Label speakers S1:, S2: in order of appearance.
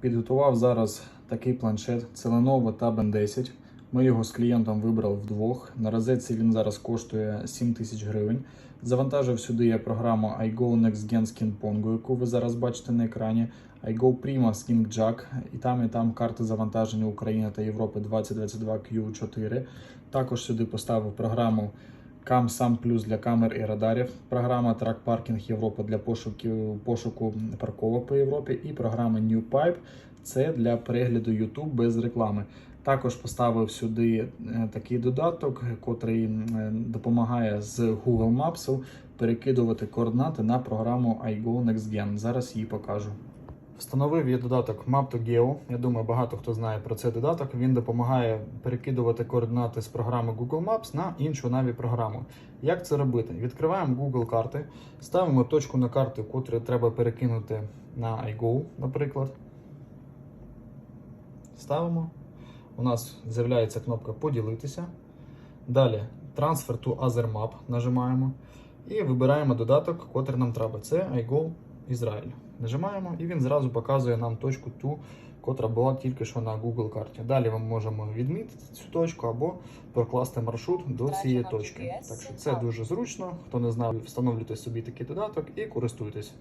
S1: Підготував зараз такий планшет. Це Lenovo Tab N10. Ми його з клієнтом вибрали вдвох. На розетці він зараз коштує 7 тисяч гривень. Завантажив сюди я програму iGo Next Gen Skin Pongo, яку ви зараз бачите на екрані. iGo Prima Skin Jack. І там і там карти завантаження України та Європи 2022 Q4. Також сюди поставив програму Cam Sam Plus для камер і радарів, програма Track Parking Європа для пошуку, пошуку парковок по Європі, і програма New Pipe це для перегляду YouTube без реклами. Також поставив сюди е, такий додаток, котрий е, допомагає з Google Maps перекидувати координати на програму iGo Next Gen. Зараз її покажу. Встановив я додаток Map2Geo. Я думаю, багато хто знає про цей додаток. Він допомагає перекидувати координати з програми Google Maps на іншу наві програму. Як це робити? Відкриваємо Google карти, ставимо точку на карти, котру треба перекинути на iGo, наприклад. Ставимо. У нас з'являється кнопка Поділитися. Далі Transfer to Other Map нажимаємо. І вибираємо додаток, котрий нам треба. Це iGo Ізраїль. Нажимаємо, і він зразу показує нам точку ту, котра була тільки що на Google карті. Далі ми можемо відмітити цю точку або прокласти маршрут до цієї точки. Так що це дуже зручно. Хто не знав, встановлюйте собі такий додаток і користуйтесь.